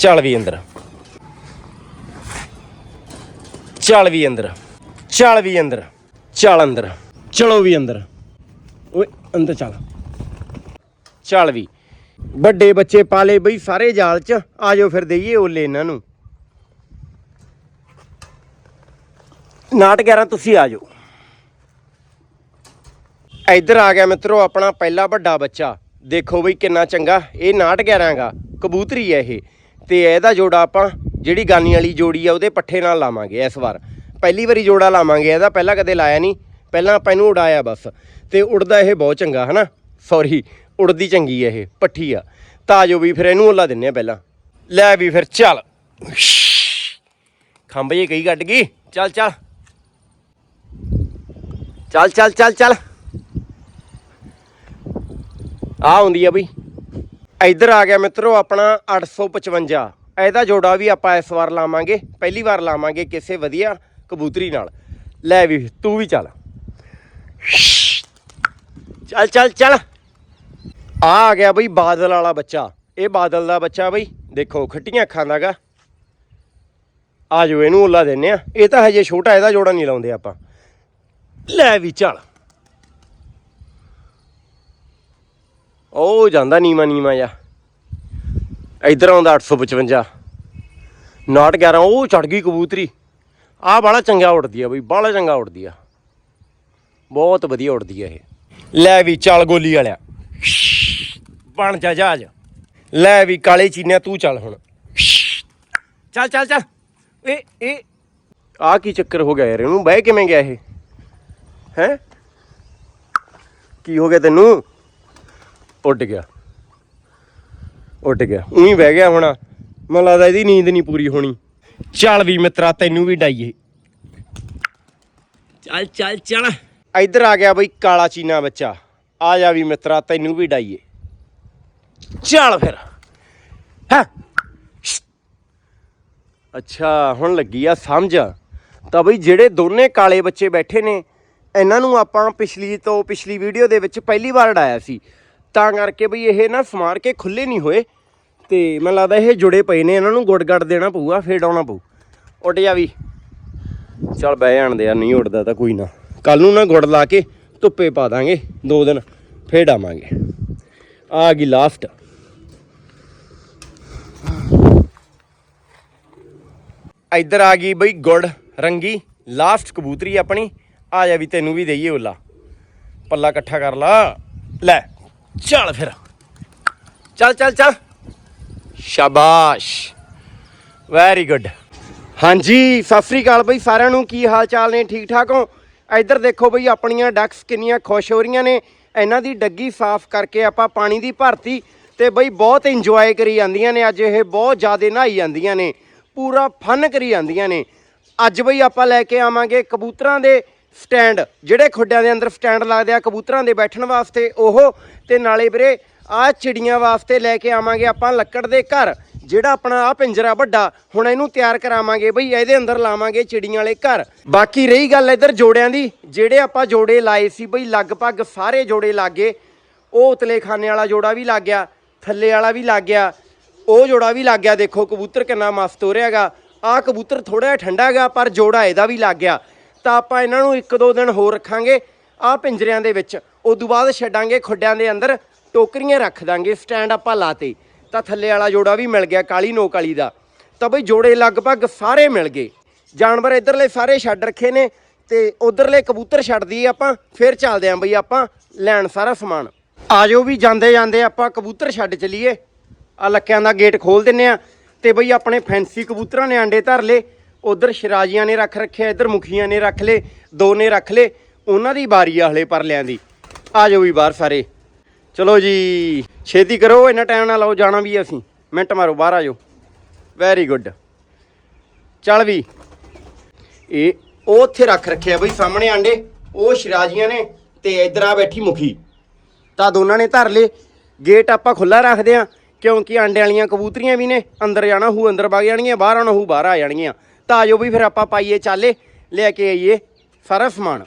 ਚੱਲ ਵੀ ਅੰਦਰ। ਚੱਲ ਵੀ ਅੰਦਰ। ਚੱਲ ਵੀ ਅੰਦਰ। ਚੱਲ ਅੰਦਰ। ਚਲੋ ਵੀ ਅੰਦਰ। ਓਏ ਅੰਦਰ ਚੱਲ। ਚੱਲ ਵੀ। ਵੱਡੇ ਬੱਚੇ ਪਾਲੇ ਬਈ ਸਾਰੇ ਜਾਲ 'ਚ। ਆ ਜਾਓ ਫਿਰ ਦਈਏ ਓਲੇ ਇਹਨਾਂ ਨੂੰ। ਨਾਟ 11 ਤੁਸੀਂ ਆ ਜਾਓ। ਇੱਧਰ ਆ ਗਿਆ ਮਿੱਤਰੋ ਆਪਣਾ ਪਹਿਲਾ ਵੱਡਾ ਬੱਚਾ। ਦੇਖੋ ਬਈ ਕਿੰਨਾ ਚੰਗਾ। ਇਹ ਨਾਟ 11 ਗਾ। ਕਬੂਤਰੀ ਹੈ ਇਹ। ਤੇ ਇਹਦਾ ਜੋੜਾ ਆਪਾਂ ਜਿਹੜੀ ਗਾਨੀ ਵਾਲੀ ਜੋੜੀ ਆ ਉਹਦੇ ਪੱਠੇ ਨਾਲ ਲਾਵਾਂਗੇ ਇਸ ਵਾਰ। ਪਹਿਲੀ ਵਾਰੀ ਜੋੜਾ ਲਾਵਾਂਗੇ, ਇਹਦਾ ਪਹਿਲਾਂ ਕਦੇ ਲਾਇਆ ਨਹੀਂ। ਪਹਿਲਾਂ ਆਪਾਂ ਇਹਨੂੰ ਉਡਾਇਆ ਬਸ। ਤੇ ਉੜਦਾ ਇਹ ਬਹੁਤ ਚੰਗਾ, ਹਨਾ? ਸੌਰੀ ਉੜਦੀ ਚੰਗੀ ਹੈ ਇਹ, ਪੱਠੀ ਆ। ਤਾਂ ਜੋ ਵੀ ਫਿਰ ਇਹਨੂੰ ਉੱਲਾ ਦਿੰਨੇ ਆ ਪਹਿਲਾਂ। ਲੈ ਵੀ ਫਿਰ, ਚੱਲ। ਖੰਭ ਜੇ ਕਈ ਕੱਟ ਗਈ। ਚੱਲ ਚੱਲ। ਚੱਲ ਚੱਲ ਚੱਲ ਚੱਲ। ਆ ਹੁੰਦੀ ਆ ਬਈ। ਇੱਧਰ ਆ ਗਿਆ ਮਿੱਤਰੋ ਆਪਣਾ 855 ਇਹਦਾ ਜੋੜਾ ਵੀ ਆਪਾਂ ਇਸ ਵਾਰ ਲਾਵਾਂਗੇ, ਪਹਿਲੀ ਵਾਰ ਲਾਵਾਂਗੇ ਕਿਸੇ ਵਧੀਆ ਕਬੂਤਰੀ ਨਾਲ। ਲੈ ਵੀ, ਤੂੰ ਵੀ ਚੱਲ। ਚੱਲ ਚੱਲ ਚੱਲ। ਆ ਆ ਗਿਆ ਬਈ ਬਾਦਲ ਵਾਲਾ ਬੱਚਾ। ਇਹ ਬਾਦਲ ਦਾ ਬੱਚਾ ਬਈ, ਦੇਖੋ, ਖੱਟੀਆਂ ਅੱਖਾਂ ਦਾਗਾ ਆ ਜੋ ਇਹਨੂੰ ਉੱਲਾ ਦਿੰਨੇ ਆ। ਇਹ ਤਾਂ ਹਜੇ ਛੋਟਾ, ਇਹਦਾ ਜੋੜਾ ਨਹੀਂ ਲਾਉਂਦੇ ਆਪਾਂ। ਲੈ ਵੀ ਚੱਲ। ਉਹ ਜਾਂਦਾ ਨੀਮਾ ਨੀਮਾ ਜਾ ਇੱਧਰ ਆਉਂਦਾ 855 ਨਾਟ 11 ਉਹ ਚੜ ਗਈ ਕਬੂਤਰੀ। ਆਹ ਬਾਲਾ ਚੰਗਾ ਉੜਦੀ ਆ ਬਈ ਬਾਲਾ ਚੰਗਾ ਉੜਦੀ ਆ। ਬਹੁਤ ਵਧੀਆ ਉੜਦੀ ਆ ਇਹ। ਲੈ ਵੀ ਚੱਲ ਗੋਲੀ ਵਾਲਿਆ। ਬਣ ਜਾ ਜਹਾਜ਼। ਲੈ ਵੀ ਕਾਲੇ ਚੀਨਿਆ, ਤੂੰ ਚੱਲ ਹੁਣ। ਚੱਲ ਚੱਲ ਚੱਲ। ਇਹ ਇਹ। ਆ ਕੀ ਚੱਕਰ ਹੋ ਗਿਆ ਯਾਰ, ਇਹਨੂੰ ਬਹਿ ਕਿਵੇਂ ਗਿਆ ਇਹ? ਹੈ? ਕੀ ਹੋ ਗਿਆ ਤੈਨੂੰ? ਉੱਡ ਗਿਆ। ਉੱਡ ਗਿਆ। ਉਹੀ ਬਹਿ ਗਿਆ ਹੁਣ। ਮੈਨੂੰ ਲੱਗਦਾ ਇਹਦੀ ਨੀਂਦ ਨਹੀਂ ਪੂਰੀ ਹੋਣੀ। ਚੱਲ ਵੀ ਮਿੱਤਰਾ ਤੈਨੂੰ ਵੀ ਡਾਈਏ। ਚੱਲ ਚੱਲ ਚੱਲ। ਇੱਧਰ ਆ ਗਿਆ ਬਈ ਕਾਲਾ ਚੀਨਾ ਬੱਚਾ। ਆ ਜਾ ਵੀ ਮਿੱਤਰਾ ਤੈਨੂੰ ਵੀ ਡਾਈਏ। ਚੱਲ ਫਿਰ। ਹਾਂ। ਅੱਛਾ ਹੁਣ ਲੱਗੀ ਆ ਸਮਝ। ਤਾਂ ਬਈ ਜਿਹੜੇ ਦੋਨੇ ਕਾਲੇ ਬੱਚੇ ਬੈਠੇ ਨੇ ਇਹਨਾਂ ਨੂੰ ਆਪਾਂ ਪਿਛਲੀ ਤੋਂ ਪਿਛਲੀ ਵੀਡੀਓ ਦੇ ਵਿੱਚ ਪਹਿਲੀ ਵਾਰ ਡਾਇਆ ਸੀ। ਤਾਂ ਕਰਕੇ ਬਈ ਇਹ ਨਾ ਸਮਾਰ ਕੇ ਖੁੱਲੇ ਨਹੀਂ ਹੋਏ। ਤੇ ਮੈਨੂੰ ਲੱਗਦਾ ਇਹ ਜੁੜੇ ਪਏ ਨੇ, ਇਹਨਾਂ ਨੂੰ ਗੁੜ ਗੜ ਦੇਣਾ ਪਊਗਾ, ਫੇਰ ਡਾਉਣਾ ਪਊ। ਉੱਡ ਜਾ ਵੀ। ਚੱਲ ਬਹਿ ਜਾਣ ਦੇ ਯਾਰ ਨਹੀਂ ਉੱਡਦਾ ਤਾਂ ਕੋਈ ਨਾ। ਕੱਲ ਨੂੰ ਨਾ ਗੁੜ ਲਾ ਕੇ ਧੁੱਪੇ ਪਾ ਦਾਂਗੇ, ਦੋ ਦਿਨ, ਫੇਰ ਡਾਵਾਂਗੇ ਆ ਗਈ ਲਾਸਟ ਇੱਧਰ ਆ ਗਈ ਬਈ ਗੁੜ, ਰੰਗੀ ਲਾਸਟ ਕਬੂਤਰੀ ਆਪਣੀ। ਆ ਜਾ ਵੀ ਤੈਨੂੰ ਵੀ ਦਈਏ ਓਲਾ। ਪੱਲਾ ਇਕੱਠਾ ਕਰ ਲਾ। ਲੈ। ਚੱਲ ਫਿਰ। ਚੱਲ ਚੱਲ ਚੱਲ। ਸ਼ਾਬਾਸ਼। ਵੈਰੀ ਗੁੱਡ ਹਾਂਜੀ, ਸਤਿ ਸ੍ਰੀ ਅਕਾਲ ਬਈ, ਸਾਰਿਆਂ ਨੂੰ। ਕੀ ਹਾਲ ਚਾਲ ਨੇ? ਠੀਕ ਠਾਕ ਹੋ? ਇੱਧਰ ਦੇਖੋ ਬਈ, ਆਪਣੀਆਂ ਡਕਸ ਕਿੰਨੀਆਂ ਖੁਸ਼ ਹੋ ਰਹੀਆਂ ਨੇ। ਇਹਨਾਂ ਦੀ ਡੱਗੀ ਸਾਫ਼ ਕਰਕੇ ਆਪਾਂ ਪਾਣੀ ਦੀ ਭਰਤੀ ਤੇ ਬਈ ਬਹੁਤ ਇੰਜੋਏ ਕਰੀ ਜਾਂਦੀਆਂ ਨੇ। ਅੱਜ ਇਹ ਬਹੁਤ ਜ਼ਿਆਦਾ ਨਹਾਈ ਜਾਂਦੀਆਂ ਨੇ। ਪੂਰਾ ਫਨ ਕਰੀ ਜਾਂਦੀਆਂ ਨੇ। ਅੱਜ ਬਈ ਆਪਾਂ ਲੈ ਕੇ ਆਵਾਂਗੇ ਕਬੂਤਰਾਂ ਦੇ ਸਟੈਂਡ, ਜਿਹੜੇ ਖੁੱਡਿਆਂ ਦੇ ਅੰਦਰ ਸਟੈਂਡ ਲੱਗਦੇ ਆ ਕਬੂਤਰਾਂ ਦੇ ਬੈਠਣ ਵਾਸਤੇ ਉਹ, ਤੇ ਨਾਲੇ ਵੀਰੇ ਆ ਚਿੜੀਆਂ ਵਾਸਤੇ ਲੈ ਕੇ ਆਵਾਂਗੇ ਆਪਾਂ ਲੱਕੜ ਦੇ ਘਰ, ਜਿਹੜਾ ਆਪਣਾ ਆ ਪਿੰਜਰਾ ਵੱਡਾ, ਹੁਣ ਇਹਨੂੰ ਤਿਆਰ ਕਰਾਵਾਂਗੇ ਬਈ, ਇਹਦੇ ਅੰਦਰ ਲਾਵਾਂਗੇ ਚਿੜੀਆਂ ਵਾਲੇ ਘਰ। ਬਾਕੀ ਰਹੀ ਗੱਲ ਇੱਧਰ ਜੋੜਿਆਂ ਦੀ, ਜਿਹੜੇ ਆਪਾਂ ਜੋੜੇ ਲਾਏ ਸੀ ਬਈ, ਲਗਭਗ ਸਾਰੇ ਜੋੜੇ ਲੱਗੇ, ਉਹ ਉਤਲੇ ਖਾਨੇ ਵਾਲਾ ਜੋੜਾ ਵੀ ਲੱਗ ਗਿਆ, ਥੱਲੇ ਵਾਲਾ ਵੀ ਲੱਗ ਗਿਆ, ਉਹ ਜੋੜਾ ਵੀ ਲੱਗ ਗਿਆ, ਦੇਖੋ ਕਬੂਤਰ ਕਿੰਨਾ ਮਸਤ ਹੋ ਰਿਹਾਗਾ ਆਹ ਕਬੂਤਰ ਥੋੜਾ ਜਿਹਾ ਠੰਡਾ ਹੈਗਾ, ਪਰ ਜੋੜਾ ਇਹਦਾ ਵੀ ਲੱਗ ਗਿਆ। ਤਾਂ ਆਪਾਂ ਇਹਨਾਂ ਨੂੰ ਇੱਕ ਦੋ ਦਿਨ ਹੋਰ ਰੱਖਾਂਗੇ ਆਹ ਪਿੰਜਰਿਆਂ ਦੇ ਵਿੱਚ। ਉਦੋਂ ਬਾਅਦ ਛੱਡਾਂਗੇ ਖੁੱਡਿਆਂ ਦੇ ਅੰਦਰ, ਟੋਕਰੀਆਂ ਰੱਖ ਦਾਂਗੇ, ਸਟੈਂਡ ਆਪਾਂ ਲਾਤੇ। ਤਾਂ ਥੱਲੇ ਵਾਲਾ ਜੋੜਾ ਵੀ ਮਿਲ ਗਿਆ ਕਾਲੀ ਨੋਕ ਵਾਲੀ ਦਾ। ਤਾਂ ਬਈ ਜੋੜੇ ਲਗਭਗ ਸਾਰੇ ਮਿਲ ਗਏ। ਜਾਨਵਰ ਇਧਰਲੇ ਸਾਰੇ ਛੱਡ ਰੱਖੇ ਨੇ ਤੇ ਉਧਰਲੇ ਕਬੂਤਰ ਛੱਡ ਦਈਏ ਆਪਾਂ, ਫਿਰ ਚੱਲਦੇ ਆਂ ਬਈ ਆਪਾਂ ਲੈਣ ਸਾਰਾ ਸਮਾਨ। ਆਜੋ ਵੀ ਜਾਂਦੇ ਜਾਂਦੇ ਆਪਾਂ ਕਬੂਤਰ ਛੱਡ ਚਲੀਏ। ਆ ਲੱਕਿਆਂ ਦਾ ਗੇਟ ਖੋਲ ਦਿੰਨੇ ਆ ਤੇ ਬਈ ਆਪਣੇ ਫੈਂਸੀ ਕਬੂਤਰਾਂ ਨੇ ਆਂਡੇ ਧਰ ਲੇ ਉਧਰ ਸ਼ਰਾਜੀਆਂ ਨੇ ਰੱਖ ਰੱਖਿਆ, ਇੱਧਰ ਮੁਖੀਆਂ ਨੇ ਰੱਖ ਲੇ ਦੋ ਨੇ ਰੱਖ ਲੇ ਉਹਨਾਂ ਦੀ ਵਾਰੀ ਆ ਹਲੇ ਪਰਲਿਆਂ ਦੀ। ਆ ਜਾਓ ਵੀ ਬਾਹਰ ਸਾਰੇ। ਚਲੋ ਜੀ, ਛੇਤੀ ਕਰੋ, ਇੰਨਾ ਟਾਈਮ ਨਾਲ ਲਾਓ, ਜਾਣਾ ਵੀ ਅਸੀਂ। ਮਿੰਟ ਮਾਰੋ, ਬਾਹਰ ਆ ਜਾਓ। ਵੈਰੀ ਗੁੱਡ ਚੱਲ ਵੀ। ਇਹ, ਉਹ ਉੱਥੇ ਰੱਖ ਰੱਖਿਆ ਬਈ, ਸਾਹਮਣੇ ਆਂਡੇ, ਉਹ ਸ਼ਰਾਜੀਆਂ ਨੇ ਤੇ ਇਧਰ ਆ ਬੈਠੀ ਮੁਖੀ। ਤਾਂ ਦੋਨਾਂ ਨੇ ਧਰ ਲੇ ਗੇਟ ਆਪਾਂ ਖੁੱਲਾ ਰੱਖਦੇ ਆ, ਕਿਉਂਕਿ ਆਂਡੇ ਵਾਲੀਆਂ ਕਬੂਤਰੀਆਂ ਵੀ ਨੇ, ਅੰਦਰ ਜਾਣਾ ਹੂ ਅੰਦਰ ਵਗ ਜਾਣਗੀਆਂ, ਬਾਹਰ ਆਉਣਾ ਹੂ ਬਾਹਰ ਆ ਜਾਣਗੀਆਂ। ਤਾਂ ਆਜੋ ਵੀ ਫਿਰ ਆਪਾਂ ਪਾਈਏ ਚਾਲੇ, ਲੈ ਕੇ ਆਈਏ ਸਾਰਾ ਸਮਾਨ।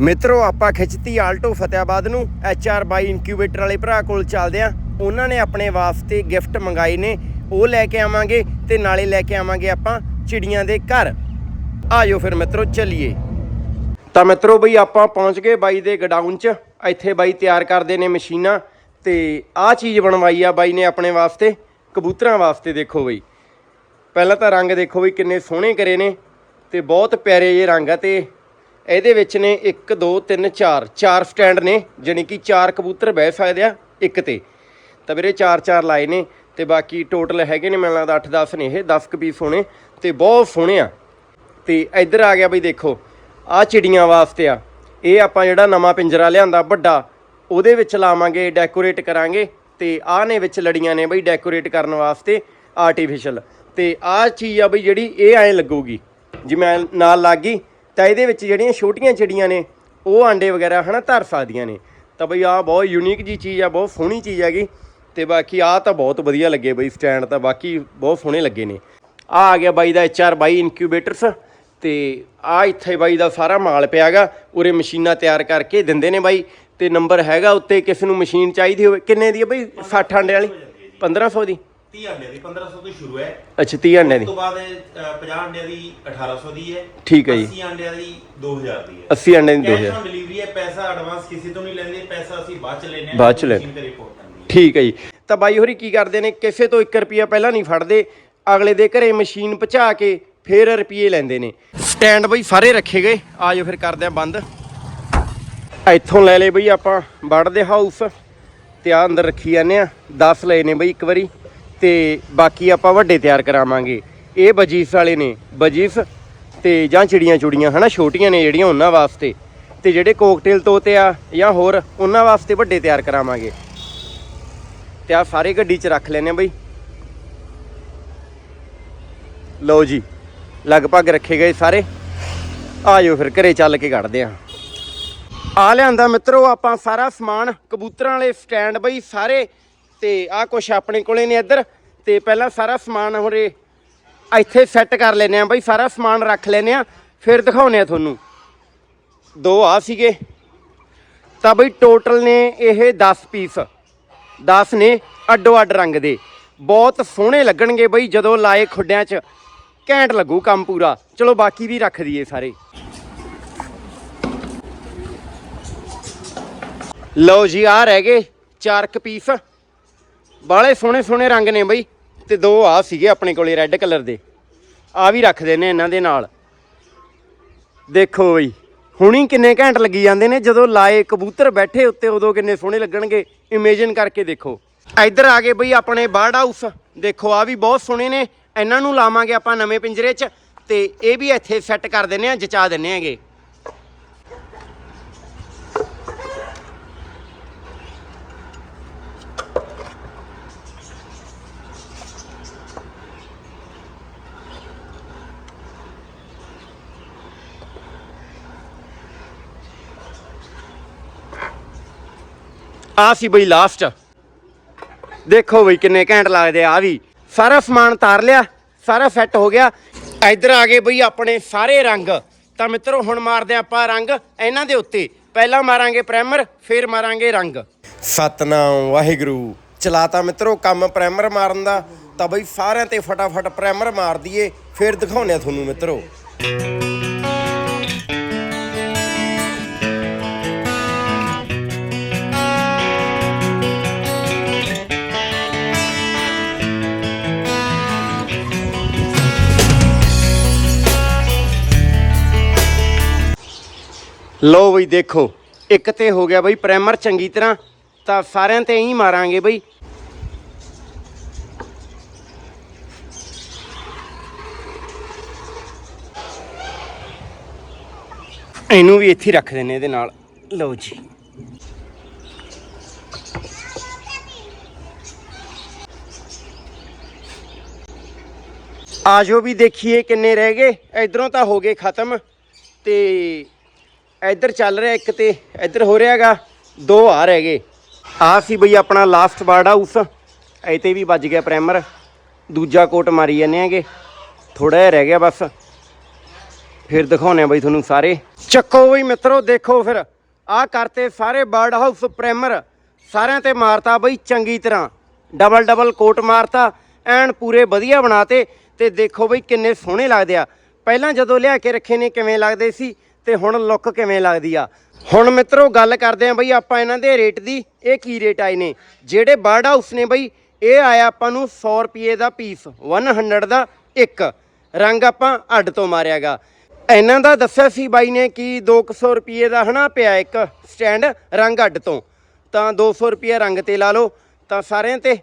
ਮਿੱਤਰੋ, ਆਪਾਂ ਖਿੱਚਤੀ ਆਲਟੋ ਫਤਿਆਬਾਦ ਨੂੰ। ਐਚ ਆਰ ਬਾਈ ਇਨਕਿਊਬੇਟਰ ਵਾਲੇ ਭਰਾ ਕੋਲ ਚੱਲਦੇ ਆ। ਉਹਨਾਂ ਨੇ ਆਪਣੇ ਵਾਸਤੇ ਗਿਫਟ ਮੰਗਾਏ ਨੇ। ਉਹ ਲੈ ਕੇ ਆਵਾਂਗੇ ਤੇ ਨਾਲੇ ਲੈ ਕੇ ਆਵਾਂਗੇ ਆਪਾਂ ਚਿੜੀਆਂ ਦੇ ਘਰ। ਆਜੋ ਫਿਰ ਮਿੱਤਰੋ, ਚੱਲੀਏ। ਤਾਂ ਮਿੱਤਰੋ ਬਈ, ਆਪਾਂ ਪਹੁੰਚ ਗਏ ਬਾਈ ਦੇ ਗਡਾਊਨ 'ਚ। ਇੱਥੇ ਬਾਈ ਤਿਆਰ ਕਰਦੇ ਨੇ ਮਸ਼ੀਨਾਂ। ਤੇ ਆਹ ਚੀਜ਼ ਬਣਵਾਈ ਆ ਬਾਈ ਨੇ ਆਪਣੇ ਵਾਸਤੇ। ਕਬੂਤਰਾਂ ਵਾਸਤੇ ਦੇਖੋ ਬਈ। ਪਹਿਲਾਂ ਤਾਂ ਰੰਗ ਦੇਖੋ ਵੀ ਕਿੰਨੇ ਸੋਹਣੇ ਕਰੇ ਨੇ ਤੇ ਬਹੁਤ ਪਿਆਰੇ ਜਿਹੇ ਰੰਗ ਆ ਤੇ ਇਹਦੇ ਵਿੱਚ ਨੇ 1 2 3 4 ਚਾਰ ਸਟੈਂਡ ਨੇ, ਜਾਣੀ ਕਿ ਚਾਰ ਕਬੂਤਰ ਬਹਿ ਸਕਦੇ ਆ ਇੱਕ ਤੇ। ਤਾਂ ਵੀਰੇ ਚਾਰ ਚਾਰ ਲਾਏ ਨੇ ਤੇ ਬਾਕੀ ਟੋਟਲ ਹੈਗੇ ਨੇ ਮੈਨੂੰ ਲੱਗਦਾ 8 10 ਨੇ ਇਹ 10 ਕੁ ਪੀਸ ਹੋਣੇ ਤੇ ਬਹੁਤ ਸੋਹਣੇ ਆ। ਤੇ ਇੱਧਰ ਆ ਗਿਆ ਬਈ ਦੇਖੋ ਆ ਚਿੜੀਆਂ ਵਾਸਤੇ ਆ। ਇਹ ਆਪਾਂ ਜਿਹੜਾ ਨਵਾਂ ਪਿੰਜਰਾ ਲਿਆਂਦਾ ਵੱਡਾ, ਉਹਦੇ ਵਿੱਚ ਲਾਵਾਂਗੇ ਡੈਕੋਰੇਟ ਕਰਾਂਗੇ ਤੇ ਆਹ ਨੇ ਵਿੱਚ ਲੜੀਆਂ ਨੇ ਬਈ ਡੈਕੋਰੇਟ ਕਰਨ ਵਾਸਤੇ ਆਰਟੀਫੀਸ਼ਲ ਤੇ ਆਹ ਚੀਜ਼ ਆ ਬਈ ਜਿਹੜੀ ਇਹ ਐਂ ਲੱਗੂਗੀ। ਜਿਵੇਂ ਐਂ ਨਾਲ ਲੱਗ ਗਈ ਤਾਂ ਇਹਦੇ ਵਿੱਚ ਜਿਹੜੀਆਂ ਛੋਟੀਆਂ ਚਿੜੀਆਂ ਨੇ, ਉਹ ਆਂਡੇ ਵਗੈਰਾ ਹਨਾ ਧਰ ਸਕਦੀਆਂ ਨੇ। ਤਾਂ ਬਈ ਆਹ ਬਹੁਤ ਯੂਨੀਕ ਜੀ ਚੀਜ਼ ਆ, ਬਹੁਤ ਸੋਹਣੀ ਚੀਜ਼ ਹੈਗੀ। ਤੇ ਬਾਕੀ ਆਹ ਤਾਂ ਬਹੁਤ ਵਧੀਆ ਲੱਗੇ ਬਈ ਸਟੈਂਡ ਤਾਂ, ਬਾਕੀ ਬਹੁਤ ਸੋਹਣੇ ਲੱਗੇ ਨੇ। ਆ ਆ ਗਿਆ ਬਾਈ ਦਾ ਐਚਆਰ ਬਾਈ ਇਨਕਿਊਬੇਟਰਸ ਤੇ ਆ ਇੱਥੇ ਬਾਈ ਦਾ ਸਾਰਾ ਮਾਲ ਪਿਆਗਾ ਉਰੇ ਮਸ਼ੀਨਾਂ ਤਿਆਰ ਕਰਕੇ ਦਿੰਦੇ ਨੇ ਬਾਈ। ਤੇ ਨੰਬਰ ਹੈਗਾ ਉੱਤੇ, ਕਿਸ ਨੂੰ ਮਸ਼ੀਨ ਚਾਹੀਦੀ ਹੋਵੇ, ਕਿੰਨੇ ਦੀ ਹੈ ਬਾਈ? 60 ਆਂਡੇ ਵਾਲੀ? 1500 ਦੀ। 30 ਅੰਡੇ ਦੀ 1500 ਤੋਂ ਸ਼ੁਰੂ ਹੈ। ਅੱਛਾ 30 ਆਂਡੇ ਉਸ ਦੀ। ਤੋਂ ਬਾਅਦ ਇਹ, ਅ, 50 ਅੰਡਿਆਂ ਦੀ 1800 ਦੀ ਹੈ ਠੀਕ ਹੈ ਜੀ। 80 ਅੰਡਿਆਂ ਦੀ 2000 ਦੀ ਹੈ। 80 ਆਂਡੇ ਦੀ ਕੈਸ਼ 2000 ਔਨ ਡਿਲੀਵਰੀ ਹੈ ਪੈਸਾ ਐਡਵਾਂਸ ਕਿਸੇ ਤੋਂ ਨਹੀਂ ਲੈਂਦੇ ਪੈਸਾ ਅਸੀਂ ਬਾਅਦ ਚ ਲੈਨੇ ਬਾਅਦ ਚ ਲੈਂਦੇ। ਮਸ਼ੀਨ ਤੇ ਰਿਪੋਰਟ ਕਰਨੀ ਹੈ। ਠੀਕ ਹੈ ਜੀ। ਤਾਂ ਬਾਈ ਹੋਰੀ ਕੀ ਕਰਦੇ ਨੇ? ਕਿਸੇ ਤੋਂ 1 ਰੁਪਿਆ ਪਹਿਲਾਂ ਨਹੀਂ ਫੜਦੇ ਅਗਲੇ ਦੇ ਘਰੇ ਮਸ਼ੀਨ ਪਹੁੰਚਾ ਕੇ ਫਿਰ ਰੁਪਏ ਲੈਂਦੇ ਨੇ। ਸਟੈਂਡ ਬਈ ਸਾਰੇ ਰੱਖੇ ਗਏ। ਆਜੋ ਫਿਰ ਕਰਦੇ ਆ ਬੰਦ। ਇੱਥੋਂ ਲੈ ਲਏ ਬਈ ਆਪਾਂ ਬੜ ਦੇ ਹਾਊਸ ਤੇ ਆ ਅੰਦਰ ਰੱਖੀ ਜਾਂਦੇ ਆ 10 ਲਏ ਨੇ ਬਈ ਇੱਕ ਵਾਰੀ। ਤੇ ਬਾਕੀ ਆਪਾਂ ਵੱਡੇ ਤਿਆਰ ਕਰਾਵਾਂਗੇ। ਇਹ ਬਜੀਸ ਵਾਲੇ ਨੇ, ਬਜੀਸ ਤੇ ਜਾਂ ਚਿੜੀਆਂ ਚੁੜੀਆਂ, ਹਨਾ, ਛੋਟੀਆਂ ਨੇ ਜਿਹੜੀਆਂ ਉਹਨਾਂ ਵਾਸਤੇ। ਤੇ ਜਿਹੜੇ ਕੋਕਟੇਲ ਤੋਤੇ ਆ ਜਾਂ ਹੋਰ, ਉਹਨਾਂ ਵਾਸਤੇ ਵੱਡੇ ਤਿਆਰ ਕਰਾਵਾਂਗੇ। ਤੇ ਆ ਸਾਰੇ ਗੱਡੀ 'ਚ ਰੱਖ ਲੈਨੇ ਆ ਬਈ। ਲਓ ਜੀ, ਲਗਭਗ ਰੱਖੇ ਗਏ ਸਾਰੇ। ਆਜੋ ਫਿਰ, ਘਰੇ ਚੱਲ ਕੇ ਕੱਢਦੇ ਆ। ਆ ਲਿਆਂਦਾ ਮਿੱਤਰੋ, ਆਪਾਂ ਸਾਰਾ ਸਮਾਨ ਕਬੂਤਰਾਂ ਵਾਲੇ ਸਟੈਂਡ ਬਈ, ਸਾਰੇ। ਤੇ ਆਹ ਕੁਛ ਆਪਣੇ ਕੋਲੇ ਨੇ ਇੱਧਰ, ਤੇ ਪਹਿਲਾਂ ਸਾਰਾ ਸਮਾਨ ਹੋਰੇ ਇੱਥੇ ਸੈੱਟ ਕਰ ਲੈਨੇ ਆ ਬਈ, ਸਾਰਾ ਸਮਾਨ ਰੱਖ ਲੈਨੇ ਆ ਫਿਰ ਦਿਖਾਉਨੇ ਆ ਤੁਹਾਨੂੰ। ਦੋ ਆ ਸੀਗੇ। ਤਾਂ ਬਈ ਟੋਟਲ ਨੇ ਇਹ 10 ਪੀਸ 10 ਨੇ ਅੱਡੋ ਅੱਡ ਰੰਗ ਦੇ। ਬਹੁਤ ਸੋਹਣੇ ਲੱਗਣਗੇ ਬਈ, ਜਦੋਂ ਲਾਏ ਖੁੱਡਿਆਂ 'ਚ। ਘੈਂਟ ਲੱਗੂ ਕੰਮ ਪੂਰਾ। ਚਲੋ ਬਾਕੀ ਵੀ ਰੱਖ ਦਈਏ ਸਾਰੇ। ਲਓ ਜੀ ਆ ਰਹਿ ਗਏ ਚਾਰ ਕ ਪੀਸ ਬਾਲੇ ਸੋਹਣੇ ਸੋਹਣੇ ਰੰਗ ਨੇ ਬਈ, ਤੇ ਦੋ ਆ ਸੀਗੇ ਆਪਣੇ ਕੋਲੇ ਰੈੱਡ ਕਲਰ ਦੇ। ਆ ਵੀ ਰੱਖ ਨੇ ਇਹਨਾਂ ਦੇ ਨਾਲ। ਦੇਖੋ ਬਈ, ਹੁਣੀ ਕਿੰਨੇ ਘੈਂਟ ਲੱਗੀ ਜਾਂਦੇ ਨੇ, ਜਦੋਂ ਲਾਏ ਕਬੂਤਰ ਬੈਠੇ ਉੱਤੇ ਉਦੋਂ ਕਿੰਨੇ ਸੋਹਣੇ ਲੱਗਣਗੇ ਇਮੇਜਿਨ ਕਰਕੇ ਦੇਖੋ। ਇੱਧਰ ਆ ਗਏ ਬਈ ਆਪਣੇ ਬਰਡ ਹਾਊਸ ਦੇਖੋ, ਆ ਵੀ ਬਹੁਤ ਸੋਹਣੇ ਨੇ। ਇਹਨਾਂ ਨੂੰ ਲਾਵਾਂਗੇ ਆਪਾਂ ਨਵੇਂ ਪਿੰਜਰੇ 'ਚ, ਤੇ ਇਹ ਵੀ ਇੱਥੇ ਸੈੱਟ ਕਰ ਦਿੰਨੇ ਆ ਜਚਾ ਦਿੰਨੇ ਆਗੇ ਆ ਸੀ ਬਈ ਲਾਸਟ ਦੇਖੋ ਬਈ ਕਿੰਨੇ ਘੈਂਟ ਲੱਗਦੇ ਆ ਵੀ। ਸਾਰਾ ਸਮਾਨ ਤਾਰ ਲਿਆ, ਸਾਰਾ ਸੈੱਟ ਹੋ ਗਿਆ। ਇੱਧਰ ਆ ਗਏ ਬਈ ਆਪਣੇ ਸਾਰੇ ਰੰਗ। ਤਾਂ ਮਿੱਤਰੋ, ਹੁਣ ਮਾਰਦੇ ਆਪਾਂ ਰੰਗ ਇਹਨਾਂ ਦੇ ਉੱਤੇ। ਪਹਿਲਾਂ ਮਾਰਾਂਗੇ ਪ੍ਰਾਈਮਰ ਫਿਰ ਮਾਰਾਂਗੇ ਰੰਗ। ਸਤਨਾਮ ਵਾਹਿਗੁਰੂ। ਚਲਾਤਾ ਮਿੱਤਰੋ, ਕੰਮ ਪ੍ਰਾਈਮਰ ਮਾਰਨ ਦਾ। ਤਾਂ ਬਈ ਸਾਰਿਆਂ ਤੇ ਫਟਾਫਟ ਪ੍ਰਾਈਮਰ ਮਾਰ ਦਈਏ। ਫਿਰ ਦਿਖਾਉਂਦੇ ਆ ਤੁਹਾਨੂੰ ਮਿੱਤਰੋ। ਲਓ ਬਈ ਦੇਖੋ, ਇੱਕ ਤੇ ਹੋ ਗਿਆ ਬਈ ਪ੍ਰਾਈਮਰ ਚੰਗੀ ਤਰ੍ਹਾਂ, ਤਾਂ ਸਾਰਿਆਂ ਤੇ ਹੀ ਮਾਰਾਂਗੇ ਬਈ। ਇਹਨੂੰ ਵੀ ਇੱਥੇ ਹੀ ਰੱਖ ਦਿੰਨੇ ਇਹਦੇ ਨਾਲ। ਲਓ ਜੀ। ਆਜੋ ਵੀ ਦੇਖੀਏ ਕਿੰਨੇ ਰਹਿ ਗਏ। ਇਧਰੋਂ ਤਾਂ ਹੋ ਗਏ ਖਤਮ। ਤੇ ਇੱਧਰ ਚੱਲ ਰਿਹਾ ਇੱਕ ਤੇ, ਇੱਧਰ ਹੋ ਰਿਹਾਗਾ, ਦੋ ਆ ਰਹਿ ਗਏ। ਆ ਸੀ ਬਈ ਆਪਣਾ ਲਾਸਟ ਵਰਡ ਹਾਊਸ ਇਹ ਤੇ ਵੀ ਵੱਜ ਗਿਆ ਪ੍ਰਾਈਮਰ ਦੂਜਾ ਕੋਟ ਮਾਰੀ ਜਾਂਦੇ ਆਂਗੇ ਥੋੜਾ ਜਿਹਾ ਰਹਿ ਗਿਆ ਬਸ। ਫਿਰ ਦਿਖਾਉਣੇ ਆ ਬਈ ਤੁਹਾਨੂੰ ਸਾਰੇ। ਚੱਕੋ ਬਈ ਮਿੱਤਰੋ, ਦੇਖੋ ਫਿਰ। ਆ ਕਰਤੇ ਸਾਰੇ ਬਰਡ ਹਾਊਸ ਪ੍ਰਾਈਮਰ ਸਾਰਿਆਂ ਤੇ ਮਾਰਤਾ ਬਈ ਚੰਗੀ ਤਰ੍ਹਾਂ। ਡਬਲ ਡਬਲ ਕੋਟ ਮਾਰਤਾ। ਐਨ ਪੂਰੇ ਵਧੀਆ ਬਣਾਤੇ। ਤੇ ਦੇਖੋ ਬਈ ਕਿੰਨੇ ਸੋਹਣੇ ਲੱਗਦੇ ਆ। ਪਹਿਲਾਂ ਜਦੋਂ ਲਿਆ ਕੇ ਰੱਖੇ ਨੇ, ਕਿਵੇਂ ਲੱਗਦੇ ਸੀ? ਤੇ ਹੁਣ ਲੁੱਕ ਕਿਵੇਂ ਲੱਗਦੀ ਆ? ਹੁਣ ਮਿੱਤਰੋ, ਗੱਲ ਕਰਦੇ ਆ ਬਈ ਆਪਾਂ ਇਹਨਾਂ ਦੇ ਰੇਟ ਦੀ, ਇਹ ਕੀ ਰੇਟ ਆਏ ਨੇ? ਜਿਹੜੇ ਬਰਡ ਹਾਊਸ ਨੇ ਬਈ, ਇਹ ਆਇਆ ਆਪਾਂ ਨੂੰ 100 ਰੁਪਏ ਦਾ ਪੀਸ 100 ਦਾ ਇੱਕ। ਰੰਗ ਆਪਾਂ ਅੱਡ ਤੋਂ ਮਾਰਿਆਗਾ। ਇਹਨਾਂ ਦਾ ਦੱਸਿਆ ਸੀ ਬਾਈ ਨੇ ਕਿ 200 ਰੁਪਏ ਦਾ ਹਨਾ ਪਿਆ ਇੱਕ ਸਟੈਂਡ ਰੰਗ ਅੱਡ ਤੋਂ। ਤਾਂ 200 ਰੁਪਏ ਰੰਗ ਤੇ ਲਾ ਲਓ, ਤਾਂ ਸਾਰਿਆਂ ਤੇ।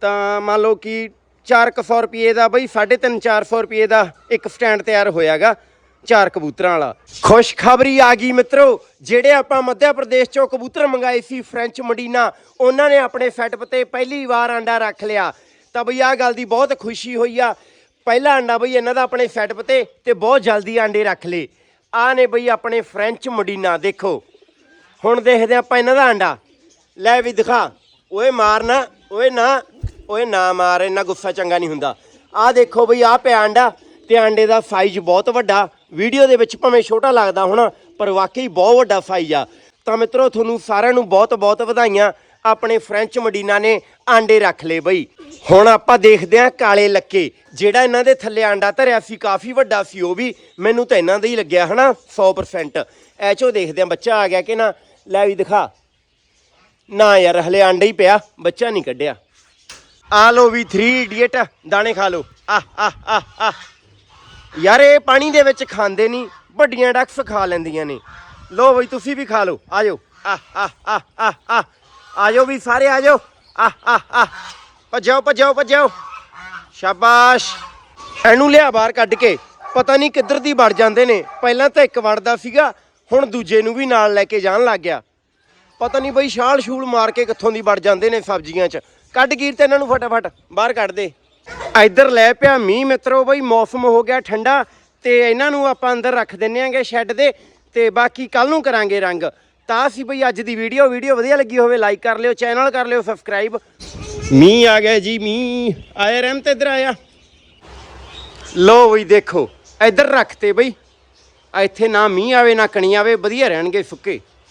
ਤਾਂ ਮੰਨ ਲਓ ਕਿ 400 ਰੁਪਏ ਦਾ ਬਈ 3.5 400 ਰੁਪਏ ਦਾ ਇੱਕ ਸਟੈਂਡ ਤਿਆਰ ਹੋਇਆਗਾ। ਚਾਰ ਕਬੂਤਰਾਂ ਵਾਲਾ। ਖੁਸ਼ਖਬਰੀ ਆ ਗਈ ਮਿੱਤਰੋ, ਜਿਹੜੇ ਆਪਾਂ ਮੱਧ ਪ੍ਰਦੇਸ਼ ਚੋਂ ਕਬੂਤਰ ਮੰਗਾਏ ਸੀ ਫ੍ਰੈਂਚ ਮਡੀਨਾ, ਉਹਨਾਂ ਨੇ ਆਪਣੇ ਸੈਟਅਪ ਤੇ ਪਹਿਲੀ ਵਾਰ ਆਂਡਾ ਰੱਖ ਲਿਆ। ਤਾਂ ਬਈ ਆਹ ਗੱਲ ਦੀ ਬਹੁਤ ਖੁਸ਼ੀ ਹੋਈ ਆ। ਪਹਿਲਾ ਆਂਡਾ ਬਈ ਇਹਨਾਂ ਦਾ ਆਪਣੇ ਸੈਟਅਪ ਤੇ ਤੇ ਬਹੁਤ ਜਲਦੀ ਆਂਡੇ ਰੱਖ ਲਏ। ਆ ਨੇ ਬਈ ਆਪਣੇ ਫ੍ਰੈਂਚ ਮਡੀਨਾ, ਦੇਖੋ। ਹੁਣ ਦੇਖਦੇ ਆਪਾਂ ਇਹਨਾਂ ਦਾ ਆਂਡਾ ਲੈ ਵੀ ਦਿਖਾ। ਓਏ ਮਾਰਨਾ ਓਏ ਨਾ ਓਏ ਨਾ ਮਾਰ, ਇੰਨਾ ਗੁੱਸਾ ਚੰਗਾ ਨਹੀਂ ਹੁੰਦਾ। ਆਹ ਦੇਖੋ ਬਈ ਆਹ ਪਿਆ ਆਂਡਾ ਤੇ ਆਂਡੇ ਦਾ ਸਾਈਜ਼ ਬਹੁਤ ਵੱਡਾ। ਵੀਡੀਓ ਦੇ ਵਿੱਚ ਭਾਵੇਂ ਛੋਟਾ ਲੱਗਦਾ ਹੋਣਾ, ਪਰ ਵਾਕਈ ਬਹੁਤ ਵੱਡਾ ਸਾਈਜ਼ ਆ। ਤਾਂ ਮਿੱਤਰੋ, ਤੁਹਾਨੂੰ ਸਾਰਿਆਂ ਨੂੰ ਬਹੁਤ ਬਹੁਤ ਵਧਾਈਆਂ। ਆਪਣੇ ਫ੍ਰੈਂਚ ਮਡੀਨਾ ਨੇ ਆਂਡੇ ਰੱਖ ਲਏ ਬਈ। ਹੁਣ ਆਪਾਂ ਦੇਖਦੇ ਹਾਂ ਕਾਲੇ ਲੱਕੇ। ਜਿਹੜਾ ਇਹਨਾਂ ਦੇ ਥੱਲੇ ਆਂਡਾ ਧਰਿਆ ਸੀ, ਕਾਫੀ ਵੱਡਾ ਸੀ ਉਹ ਵੀ। ਮੈਨੂੰ ਤਾਂ ਇਹਨਾਂ ਦਾ ਹੀ ਲੱਗਿਆ ਹਨਾ 100% ਐਚੋ ਦੇਖਦੇ ਹਾਂ, ਬੱਚਾ ਆ ਗਿਆ ਕਿ ਨਾ? ਲੈ ਵੀ ਦਿਖਾ। ਨਾ ਯਾਰ, ਹਲੇ ਆਂਡਾ ਹੀ ਪਿਆ, ਬੱਚਾ ਨਹੀਂ ਕੱਢਿਆ। ਆ ਲੋ ਵੀ 3 ਇਡੀਅਟ ਦਾਣੇ ਖਾ ਲੋ ਆ ਆ ਆ ਆ। ਯਾਰ ਇਹ ਪਾਣੀ ਦੇ ਵਿੱਚ ਖਾਂਦੇ ਨਹੀਂ, ਵੱਡੀਆਂ ਡਕਸ ਖਾ ਲੈਂਦੀਆਂ ਨੇ। ਲੋ ਬਈ, ਤੁਸੀਂ ਵੀ ਖਾ ਲੋ ਆਜੋ। ਆ ਆ ਆ ਆ ਆ ਆਜੋ ਵੀ ਸਾਰੇ, ਆਜੋ। ਆ ਆ ਆ ਭੱਜੋ ਭੱਜੋ ਭੱਜੋ। ਸ਼ਾਬਾਸ਼। ਇਹਨੂੰ ਲਿਆ ਬਾਹਰ ਕੱਢ ਕੇ। ਪਤਾ ਨਹੀਂ ਕਿੱਧਰ ਦੀ ਵੜ ਜਾਂਦੇ ਨੇ। ਪਹਿਲਾਂ ਤਾਂ ਇੱਕ ਵੜਦਾ ਸੀਗਾ, ਹੁਣ ਦੂਜੇ ਨੂੰ ਵੀ ਨਾਲ ਲੈ ਕੇ ਜਾਣ ਲੱਗ ਗਿਆ। ਪਤਾ ਨਹੀਂ ਬਈ ਛਾਲ ਛੂਲ ਮਾਰ ਕੇ ਕਿੱਥੋਂ ਦੀ ਵੜ ਜਾਂਦੇ ਨੇ ਸਬਜ਼ੀਆਂ 'ਚ। ਕੱਢ ਗੀਰ ਤੇ ਇਹਨਾਂ ਨੂੰ ਫਟਾਫਟ। ਬਾਹਰ ਕੱਢ ਦੇ। ਇੱਧਰ ਲੈ ਪਿਆ ਮੀਂਹ ਮਿੱਤਰੋ ਬਈ, ਮੌਸਮ ਹੋ ਗਿਆ ਠੰਡਾ ਤੇ ਇਹਨਾਂ ਨੂੰ ਆਪਾਂ ਅੰਦਰ ਰੱਖ ਦਿੰਨੇ ਆਂਗੇ ਸ਼ੈੱਡ ਦੇ ਤੇ ਬਾਕੀ ਕੱਲ ਨੂੰ ਕਰਾਂਗੇ ਰੰਗ। ਤਾਂ ਸੀ ਬਈ ਅੱਜ ਦੀ ਵੀਡੀਓ ਵੀਡੀਓ ਵਧੀਆ ਲੱਗੀ ਹੋਵੇ ਲਾਈਕ ਕਰ ਲਿਓ, ਚੈਨਲ ਕਰ ਲਿਓ, ਸਬਸਕ੍ਰਾਈਬ। ਮੀਂਹ ਆ ਗਿਆ ਜੀ, ਮੀਂਹ। ਆਏ ਰਹਿਮ ਰਹਿਮਤ ਇੱਧਰ ਆਇਆ। ਲੋ ਬਈ ਦੇਖੋ, ਇੱਧਰ ਰੱਖਤੇ ਬਈ। ਇੱਥੇ ਨਾ ਮੀਂਹ ਆਵੇ, ਨਾ ਕਣੀ ਆਵੇ, ਵਧੀਆ ਰਹਿਣਗੇ ਸੁੱਕੇ।